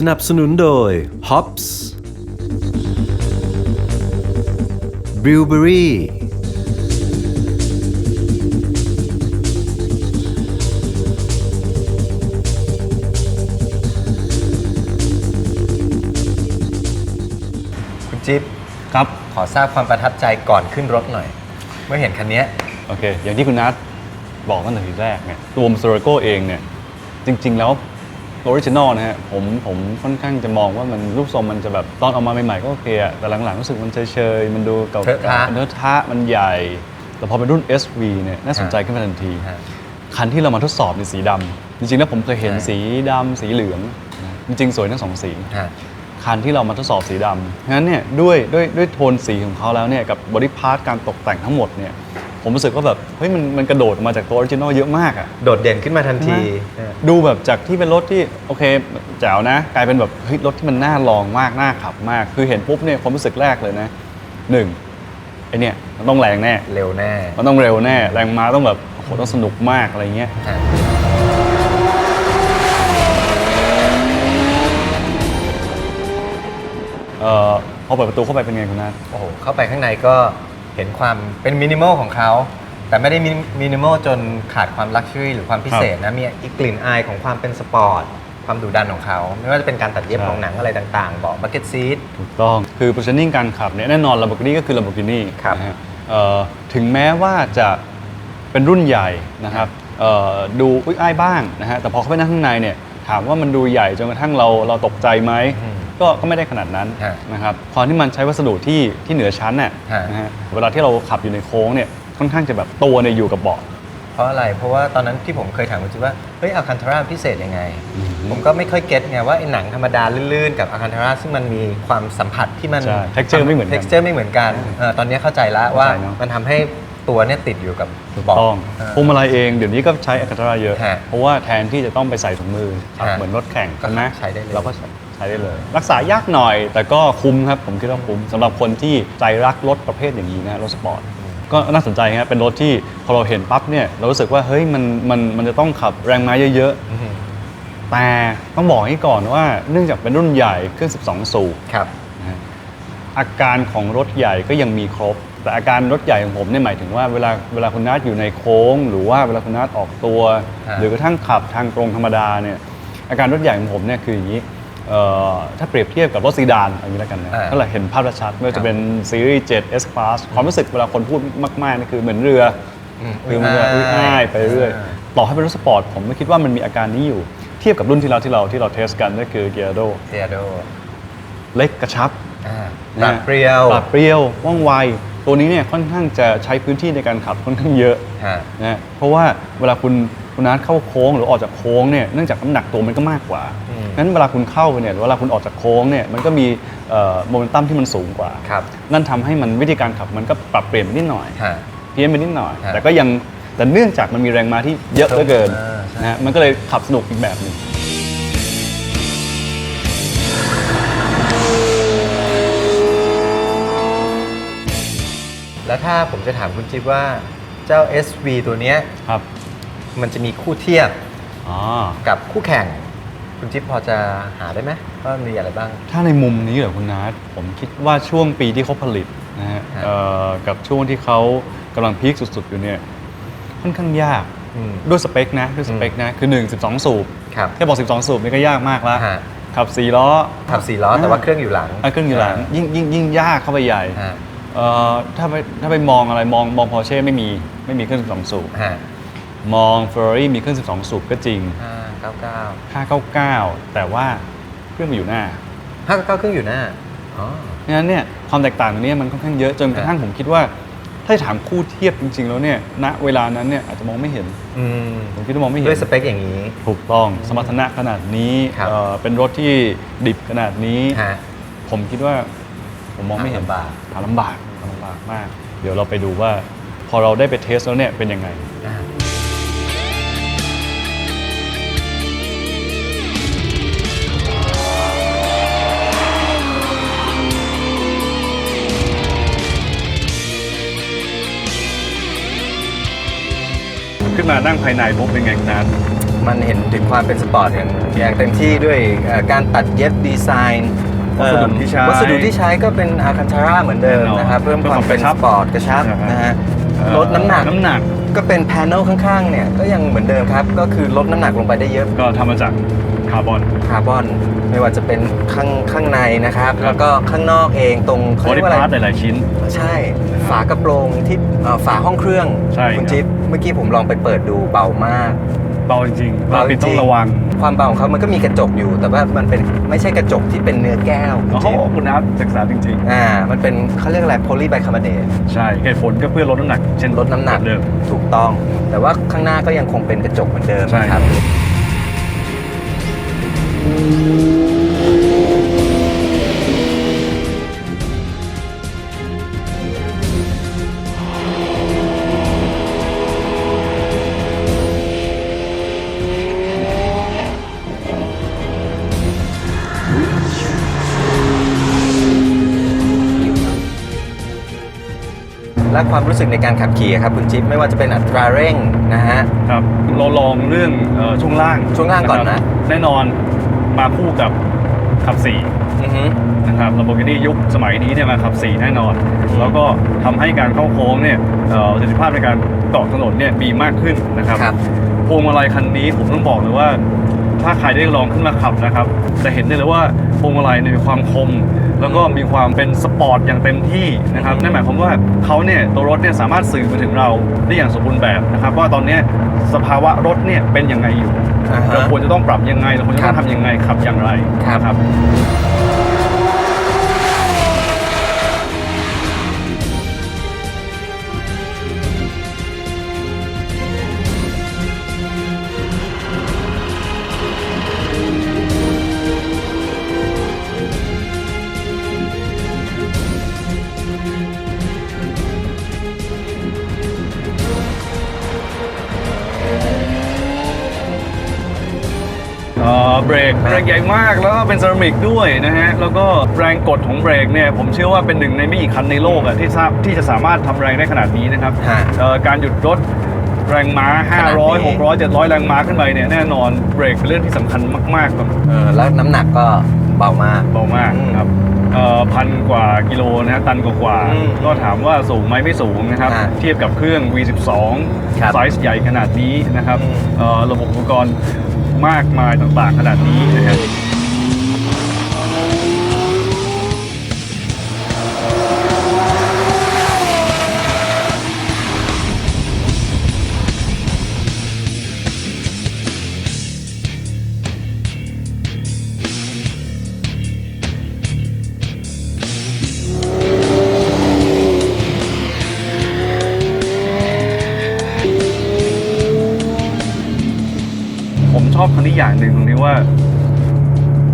สนับสนุนโดย Hops Brewberry คุณจิ๊บครับขอทราบความประทับใจก่อนขึ้นรถหน่อย เมื่อเห็นคันเนี้ย โอเค อย่างที่คุณนัทบอกตั้งแต่ทีแรกเนี่ยตัวม s โ r โกเองเนี่ยจริง ๆ แล้ว ออริจินอลนะฮะผมผมค่อนข้างจะมองว่ามันรูปทรงมันจะแบบตอนออกมาใหม่ๆก็โอเคอะแต่หลังๆรู้สึกมันเฉยๆมันดูเก่าเทอะทะๆเนื้อะทะมันใหญ่ แต่พอเป็นรุ่น SV เนี่ยน่าสนใจขึ้นมาทันที ฮะ คันที่เรามาทดสอบในสีดำจริงๆแล้วผมเคยเห็นใช่ สีดำสีเหลืองนะจริงๆ สวยทั้งสองสี ฮะ คันที่เรามาทดสอบสีดำงั้นเนี่ยด้วยด้วยด้วยโทนสีของเขาแล้วเนี่ยกับบอดี้พาร์ทการตกแต่งทั้งหมดเนี่ย ผมรู้สึกว่าแบบเฮ้ยมันมันกระโดดออกมาจากตัวออริจินอลเยอะมากอะ โดดเด่นขึ้นมาทันทีใช่ไหมดูแบบจากที่เป็นรถที่โอเคแจ๋วนะ กลายเป็นแบบเฮ้ยรถที่มันน่าลองมากน่าขับมาก คือเห็นปุ๊บเนี่ยความรู้สึกแรกเลยนะหนึ่งไอเนี่ยมันต้องแรงแน่ เร็วแน่มันต้องเร็วแน่ แรงม้าต้องแบบโอ้โหต้องสนุกมากอะไรเงี้ยฮะเอ่อพอเปิดประตูเข้าไปเป็นไงคุณนัทโอ้โหเข้าไปข้างในก็ เห็นความเป็นมินิมอลของเขา แต่ไม่ได้มินิมอลจนขาดความลักชัวรี่หรือความพิเศษนะ มีอีกกลิ่นอายของความเป็นสปอร์ต ความดุดันของเขา ไม่ว่าจะเป็นการตัดเย็บของหนังอะไรต่างๆเบาะบักเก็ตซีทถูกต้อง คือ positioning การขับเนี่ยแน่นอน Lamborghini ก็คือ Lamborghini ครับนะฮะเอ่อถึงแม้ว่าจะเป็นรุ่นใหญ่นะครับเอ่อดูอุ้ยอ้ายบ้างนะฮะแต่พอเข้าไปนั่งข้างในเนี่ยถามว่ามันดูใหญ่จนกระทั่งเราเราตกใจไหมอืม ก็ก็ไม่ได้ขนาดนั้นฮะนะครับความที่มันใช้วัสดุที่ที่เหนือชั้นน่ะฮะ นะฮะเวลาที่เราขับอยู่ในโค้งเนี่ยค่อนข้างจะแบบตัวเนี่ยอยู่กับเบาะ เพราะอะไร เพราะว่าตอนนั้นที่ผมเคยถามคุณจิ๊บว่า เฮ้ยอาคันทาร่าพิเศษยังไง อืมผมก็ไม่ค่อยเก็ตไงว่าไอ้หนังธรรมดาลื่นๆ กับอาคันทาร่าซึ่งมันมีความสัมผัสที่มัน ใช่ texture ไม่เหมือนกัน texture ไม่เหมือนกันเออตอนนี้เข้าใจแล้วว่าเข้าใจเนอะ มันทำให้ตัวเนี่ยติดอยู่กับถูกเบาะต้องเออ พวงมาลัยเองเดี๋ยวนี้ก็ใช้อัคาราเยอะ ฮะเพราะว่าแทนที่จะต้องไปใส่ถุงมือขับฮะเหมือนรถแข่งก็ใช่ไหมใช้ได้เลย เราก็ใช้ได้เลย รักษายากหน่อย แต่ก็คุ้มครับ ผมคิดว่าคุ้มสำหรับคนที่ใจรักรถประเภทอย่างนี้นะรถสปอร์ตก็น่าสนใจครับเป็นรถที่พอเราเห็นปั๊บเนี่ยเรารู้สึกว่าเฮ้ยมันมันมันจะต้องขับแรงม้าเยอะอือฮึๆแต่ต้องบอกให้ก่อนว่าเนื่องจากเป็นรุ่นใหญ่เครื่อง 12 สูบครับนะฮะอาการของรถใหญ่ก็ยังมีครบ แต่อาการรถใหญ่ของผมเนี่ยหมายถึงว่าเวลาเวลาคุณนัทอยู่ในโค้ง หรือว่าเวลาคุณนัทออกตัวฮะหรือกระทั่งขับทางตรงธรรมดาเนี่ยอาการรถใหญ่ของผมเนี่ยคืออย่างนี้ เอ่อถ้าเปรียบเทียบกับรถซีดานอย่างนี้แล้วกันนะอ่าถ้าเราเห็นภาพชัดๆไม่ว่าครัจะบเป็นซีรีส์ 7 S Class ความรู้สึกเวลาคนพูดมากๆนี่คือเหมือนเรืออมคือมันจะอุ้อุ้ยยอ้ายอ้ายไปเรื่อย อ่า ต่อให้เป็นรถสปอร์ตผมไม่คิดว่ามันมีอาการนี้อยู่ เทียบกับรุ่นที่เราที่เราที่เราเทสกันก็คือเกียร์โดเทียโดเล็กกระชับ อ่านะปรับเปรี้ยว ปรับเปรี้ยว ว่องไว ตัวนี้เนี่ยค่อนข้างจะใช้พื้นที่ในการขับค่อนข้างเยอะฮะ นะฮะเพราะว่าเวลาคุณ คุณนัทเข้าโค้งหรือออกจากโค้งเนี่ยเนื่องจากน้ำหนักตัวมันก็มากกว่าอืมงั้นเวลาคุณเข้าไปเนี่ยหรือเวลาคุณออกจากโค้งเนี่ยมันก็มีโมเมนตัมที่มันสูงกว่า ครับ นั่นทำให้มันวิธีการขับมันก็ปรับเปลี่ยนไปนิดหน่อย ฮะ เพี้ยนไปนิดหน่อยฮะแต่ก็ยังแต่เนื่องจากมันมีแรงม้าที่เยอะเหลือเกินอ่าใช่ นะฮะมันก็เลยขับสนุกอีกแบบหนึ่งแล้วถ้าผมจะถามคุณจิ๊บว่าเจ้า SV ตัวเนี้ยครับ มันจะมีคู่เทียบอ๋อกับคู่แข่ง คุณจิ๊บพอจะหาได้ไหมว่ามีอะไรบ้าง ถ้าในมุมนี้เหรอคุณนัทผมคิดว่าช่วงปีที่เขาผลิตนะฮะครับ เอ่อกับช่วงที่เขากำลังพีคสุดๆอยู่เนี่ยค่อนข้างยากอืม ด้วยสเปคนะด้วยสเปคนะคือ 1 12 สูบครับ แค่บอก 12 สูบนี่ก็ยากมากแล้วฮะ ขับ4ล้อ ขับสี่ล้อแต่ว่าเครื่องอยู่หลังอะเครื่องอยู่หลังยิ่งยิ่งยิ่งยากเข้าไปใหญ่ฮะเอ่อถ้าไปถ้าไปมองอะไรมองมองพอเช่ไม่มีไม่มีเครื่อง12สูบฮะ มอง Ferrari มีเครื่อง 12 สูบก็จริงห้าเก้าเก้า599 แต่ว่าเครื่องมันอยู่หน้า ห้าเก้าเครื่องอยู่หน้าอ๋อ เพราะฉะนั้นเนี่ยความแตกต่างตรงนี้มันค่อนข้างเยอะจนกระทั่งผมคิดว่า ถ้าจะถามคู่เทียบจริง ๆ แล้วเนี่ยณเวลานั้นเนี่ยอาจจะมองไม่เห็น อืม ผมคิดว่ามองไม่เห็น ด้วยสเปคอย่างนี้ ถูกต้องสมรรถนะขนาดนี้ครับ เอ่อเป็นรถที่ดิบขนาดนี้ ฮะ ผมคิดว่าผมมองไม่เห็นหาลำบาก หาลำบากหาลำบากมาก เดี๋ยวเราไปดูว่า พอเราได้ไปเทสแล้วเนี่ยเป็นยังไง อ่า ขึ้นมานั่งภายในปุ๊บเป็นไงคุณนัท มันเห็นถึงความเป็นสปอร์ตอย่างอย่างเต็มที่ด้วยเอ่อการตัดเย็บดีไซน์วัสดุที่ใช้วัสดุที่ใช้ก็เป็นอาคันทาร่าเหมือนเดิมแน่นอนนะครับเพิ่มความเป็นเพิ่มความกระชัสบปอร์ตกระชับนะฮะนะฮะเอ่อลดน้ำหนักน้ำหนัก ก็เป็นแผงข้างๆเนี่ยก็ยังเหมือนเดิมครับก็คือลดน้ำหนักลงไปได้เยอะ ก็ทำมาจากคาร์บอน คาร์บอนไม่ว่าจะเป็นข้างข้างในนะครับ ครับ แล้วก็ข้างนอกเองตรงบเขาอเรียดี้กว่าพาร์ทอะไรหลาย ๆ ชิ้น ใช่ ฝากระโปรงที่เอ่อฝาห้องเครื่องใช่คุณครับจิ๊บเมื่อกี้ผมลองไปเปิดดูเบามาก เบาจริงๆเวลาปิดต้องระวังความเบาของเขามันก็มีกระจกอยู่ แต่ว่ามันเป็นไม่ใช่กระจกที่เป็นเนื้อแก้วคุณโอ้โหจิ๊บคุณนัทศึกษาจริง อ่า มันเป็นเขาเรียกอะไรโพลีไบคาร์บอเนตๆ ใช่เหตุผลก็เพื่อลดน้ำหนัก เช่นลดน้ำหนักแบบเดิม ถูกต้อง แต่ว่าข้างหน้าก็ยังคงเป็นกระจกเหมือนเดิมใช่ นะครับ ความรู้สึกในการขับขี่ครับคุณจิ๊บไม่ว่าจะเป็นอัตราเร่งนะฮะ ครับเราลองเรื่องเอ่อช่วงล่างช่วงล่างก่อนนะ ครับแน่นอนมาคู่กับขับสี่อือฮึ นะครับ Lamborghini ยุคสมัยนี้เนี่ยมาขับ4แน่นอน แล้วก็ทำให้การเข้าโค้งเนี่ยเอ่อประสิทธิภาพในการเกาะถนนเนี่ยมีมากขึ้นนะครับ ครับ พวงมาลัยคันนี้ผมต้องบอกเลยว่า ถ้าใครได้ลองขึ้นมาขับนะครับ จะเห็นได้เลยว่าพวงมาลัยเนี่ยมีความคม แล้วก็มีความเป็นสปอร์ตอย่างเต็มที่นะครับนั่นหมายความว่าเขาเนี่ยตัวรถเนี่ยสามารถสื่อมาถึงเราได้อย่างสมบูรณ์แบบนะครับ ว่าตอนเนี้ยสภาวะรถเนี่ยเป็นยังไงอยู่ อ่าฮะ เราควรจะต้องปรับยังไงเราควรจะต้อครังบทำยังไงขับอย่างไรครับนะครับ เอ่อเบรกเบรกใหญ่มากแล้วก็เป็นเซรามิกด้วยนะฮะแล้วก็แรงกดของเบรกเนี่ยผมเชื่อว่าเป็นหนึ่งในไม่กี่คันในโลกอะที่ทราบที่จะสามารถทำแรงได้ขนาดนี้นะครับฮะ เอ่อการหยุดรถแรงม้า ขนาดนี้ 500 600 700 แรงม้าขึ้นไปเนี่ยแน่นอนเบรกเป็นเรื่องที่สำคัญมากๆครับเออแล้วน้ำหนักก็เบามาก เบามากครับเอ่อพันกว่ากิโลนะฮะตันกว่าๆอืมก็ถามว่าสูงไหมไม่สูงนะครับ ฮะเทียบกับเครื่อง V12 ครับไซส์ใหญ่ขนาดนี้นะครับอืม เอ่อระบบอุปกรณ์ มากมายต่างๆขนาดนี้นะฮะ อบคันนี้อย่างหนึ่งตรงที่ว่า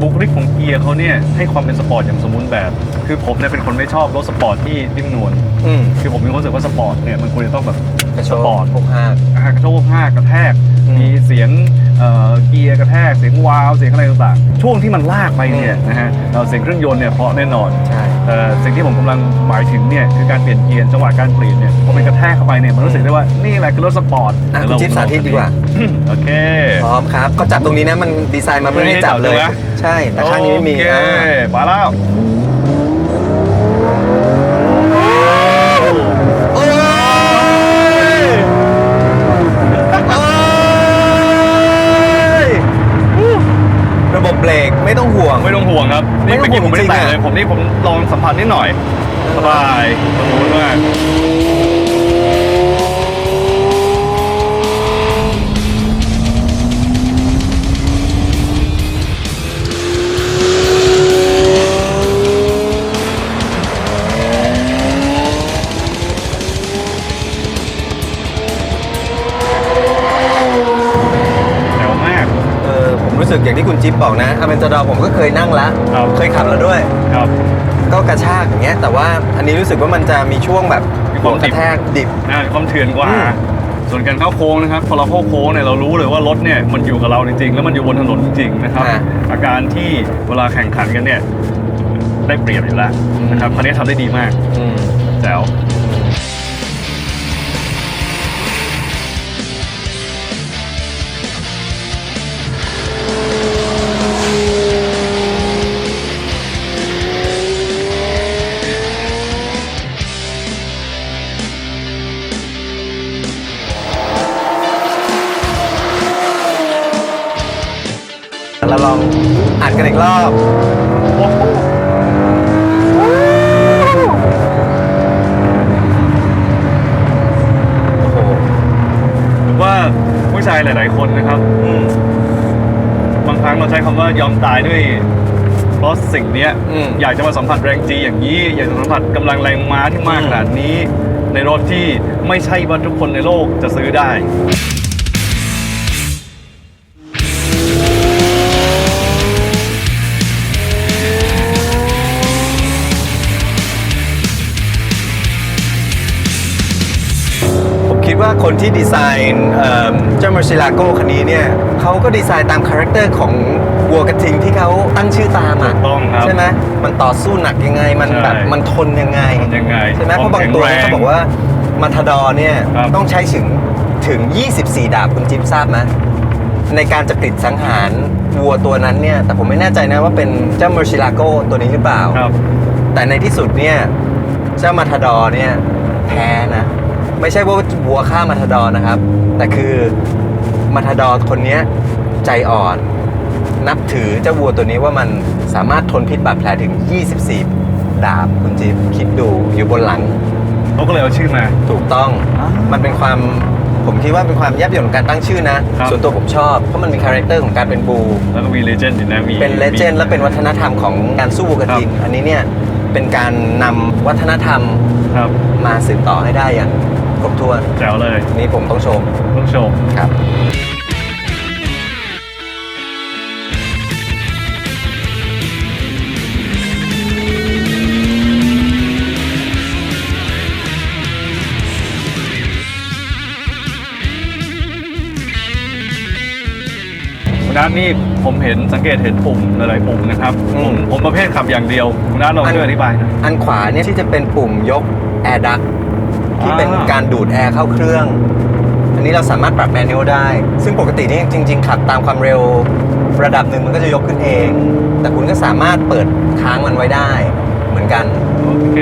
บุคลิกของเกียร์เขาเนี่ยให้ความเป็นสปอร์ตอย่างสมบูรณ์แบบ คือผมเนี่ยเป็นคนไม่ชอบรถสปอร์ตที่นิ่มนวลอืมคือผมมีความรู้สึกว่าสปอร์ตเนี่ยมันควรจะต้องแบบกระโชสปอร์ตกพวกห้ากอ่ากระโชกห้ากระแทก อืม มีเสียง เอ่อเกียร์กระแทกเสียงวาล์วเสียงอะไรต่างๆ ช่วงที่มันลากไปเนี่ยอืมนะฮะเอ่อเสียงเครื่องยนต์เนี่ยเพราะแน่นอนใช่แต่สิ่งที่ผมกำลังหมายถึงเนี่ยคือการเปลี่ยนเกียร์จังหวะการเปลี่ยนเนี่ยพอเป็นกระแทกเข้าไปเนี่ยมันรู้สึกได้ว่านี่แหละคือรถสปอร์ตอะเดี๋ยวคุณจิ๊บสาธิตดีกว่า โอเค พร้อมครับ ก็จับตรงนี้นะมันดีไซน์มาเพื่อให้จับเลย ไม่ให้จับใช่ไหม ใช่ แต่ข้างนี้ไม่มีโอเคอ่า มาแล้ว ผมนี่ผมลองสัมผัสนิดหน่อย สบายสมูทมาก บบอกนะอเมนจาดอผมก็เคยนั่งแล้วครับ เคยขับแล้วด้วย ครับ ก็กระชากอย่างเงี้ย แต่ว่าอันนี้รู้สึกว่ามันจะมีช่วงแบบมีความกระแทกดิบ นะความเถื่อนกว่า อืม ส่วนการเข้าโค้งนะครับพอเราเข้าโค้งเนี่ยเรารู้เลยว่ารถเนี่ยมันอยู่กับเราจริงๆ แล้วมันอยู่บนถนนจริงๆนะครับอ่าอาการที่เวลาแข่งขันกันเนี่ยได้เปรียบอยู่แล้วนะครับคันนี้ทำได้ดีมากอืม แจ๋ว เราลองอัดกันอีกรอบโอ้โหผมว่าผู้ชายหลาย ๆ คนนะครับอืมบางครั้งเราใช้คำว่ายอมตายด้วยเพราะสิ่งเนี้ย อืม อยากจะมาสัมผัสแรงจีอย่างนี้ อยากจะสัมผัสกำลังแรงม้าที่มากอืมขนาดนี้ ในรถที่ไม่ใช่ว่าทุกคนในโลกจะซื้อได้ คิดว่าคนที่ดีไซน์เอิ่มเจ้า m ม r ร์ i ลาโกคันนี้เนี่ยเขาก็ดีไซน์ตามคาแรคเตอร์ของวัวกระทิงที่เขาตั้งชื่อตามอะถูกต้องครับใช่ไหมมันต่อสู้หนักยังไง มันใช่แบบมันทนยังไงทนยังไงใช่ไหมเพราะบางแข็งตัวแรงเขาบอกว่ามาทาดอเนี่ยครับต้องใช้ถึงถึง 24 ดาบคุณจิ๊บทราบไหมในการจะกลิดสังหารวัวตัวนั้นเนี่ย แต่ผมไม่แน่ใจนะว่าเป็นเจ้า m ม r ร์ i ลาโกตัวนี้หรือเปล่าครับแต่ในที่สุดเนี่ย เจ้ามาทาดอร์เนี่ยแพ้นะ ไม่ใช่ว่าวัวฆ่ามาทาดอร์นะครับ แต่คือมาทาดอร์คนเนี้ยใจอ่อน นับถือเจ้าวัวตัวนี้ว่ามันสามารถทนพิษบาดแผลถึง 24 ดาบคุณจิ๊บคิดดูอยู่บนหลังเขาก็เลยเอาชื่อมา ถูกต้องอ่ามัมันเป็นความผมคิดว่าเป็นความแยบยลของการตั้งชื่อนะครับส่วนตัวผมชอบ เพราะมันมีคาแรคเตอร์ของการเป็นบู แล้วก็มีเลเจนด์อยู่นะมีเป็นเลเจนด์มีและเป็นวัฒนธรรมของการสู้วัวกระทิงอันนี้เนี่ยเป็นการนำวัฒนธรรมครับมาสืบต่อให้ได้อย่าง ครบถ้วนแจ๋วเลยนี่ผมต้องชมต้องชมครับ คุณนัทนี่ผมเห็นสังเกตเห็นปุ่มหลายๆปุ่มนะครับอืผมมผมประเภทขับอย่างเดียวคุณนัทลองอันช่วยอธิบายหน่อยอันขวาเนี่ยที่จะเป็นปุ่มยกแอร์ดัก ที่เป็นการดูดแอร์เข้าเครื่อง อันนี้เราสามารถปรับแมนนวลได้ ซึ่งปกตินี่จริง ๆ ขับตามความเร็วระดับหนึ่งมันก็จะยกขึ้นเอง แต่คุณก็สามารถเปิดค้างมันไว้ได้ เหมือนกัน โอเค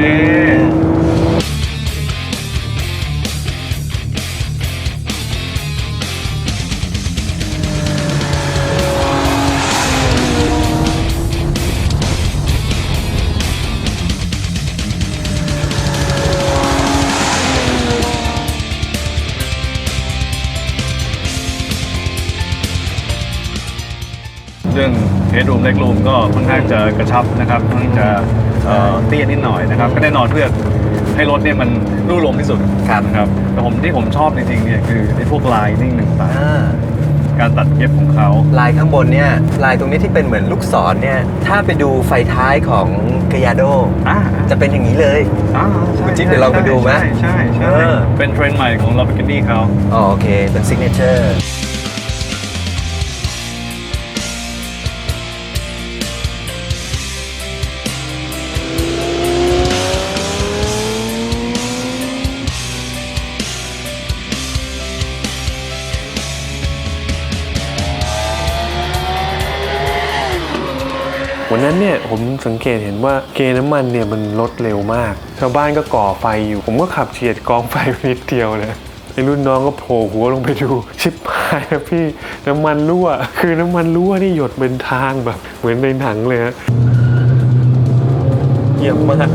เรื่องเฮดรูมเล็กรูมก็ค่อนข้างจะกระชับนะครับค่อนข้างจะเอ่อเตี้ยนิดหน่อยนะครับ ก็แน่นอนเพื่อให้รถเนี่ยมันรูลมที่สุดครับ นะครับแต่ผมที่ผมชอบจริงๆเนี่ยคือไอ้พวกลายนิ่งหนึ่งตางอ่าการตัดเย็บของเขา ลายข้างบนเนี่ยลายตรงนี้ที่เป็นเหมือนลูกศรเนี่ยถ้าไปดูไฟท้ายของกยาโดอ่าจะเป็นอย่างนี้เลย อ่าใช่คุณจิ๊บเดี๋ยวเราไปดูไหมใช่ใช่ใช่เออ เป็นเทรนด์ใหม่ของ l a m b o r g h i n i เขา อ๋อโอเค เป็นซิกเนเจอร์ วันนั้นเนี่ยผมสังเกตเห็นว่าเกน้ำมันเนี่ยมันลดเร็วมาก ชาวบ้านก็ก่อไฟอยู่ ผมก็ขับเฉียดกองไฟนิดเดียวนะไอ้รุ่นน้องก็โผล่หัวลงไปดู ชิบหายนะพี่น้ำมันรั่ว คือน้ำมันรั่วนี่หยดเป็นทางแบบ เหมือนในหนังเลยฮะเยี่ยมมาก